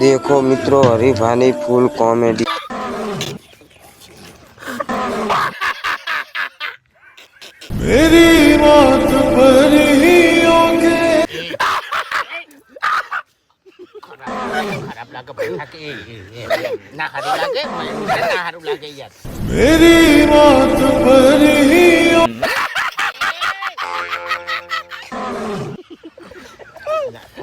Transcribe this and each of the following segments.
देखो मित्रों हरीफानी full comedy मेरी मौत भरी मेरी मौत पर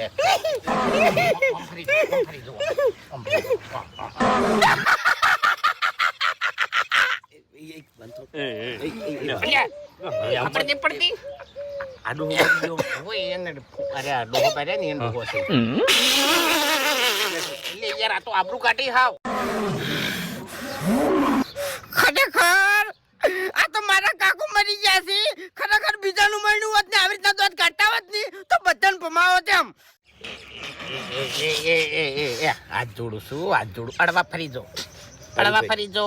એટલે આમ ફરી આમ ફરી જુઓ. આમ ફરી જુઓ. હા, હા, હા. અલ્યા, ખબર નહીં પડતી આ ડોહો મરી ગયો. ઓય એને અરે આ ડોહો પહેર્યા નહીં, એનું છે એટલે યાર આ તો આબરૂ કાઢી હાવ પમાવો તેમ. હાથ જોડું છું હાથ જોડું. અડવા ફરી જો. અડવા ફરી જો.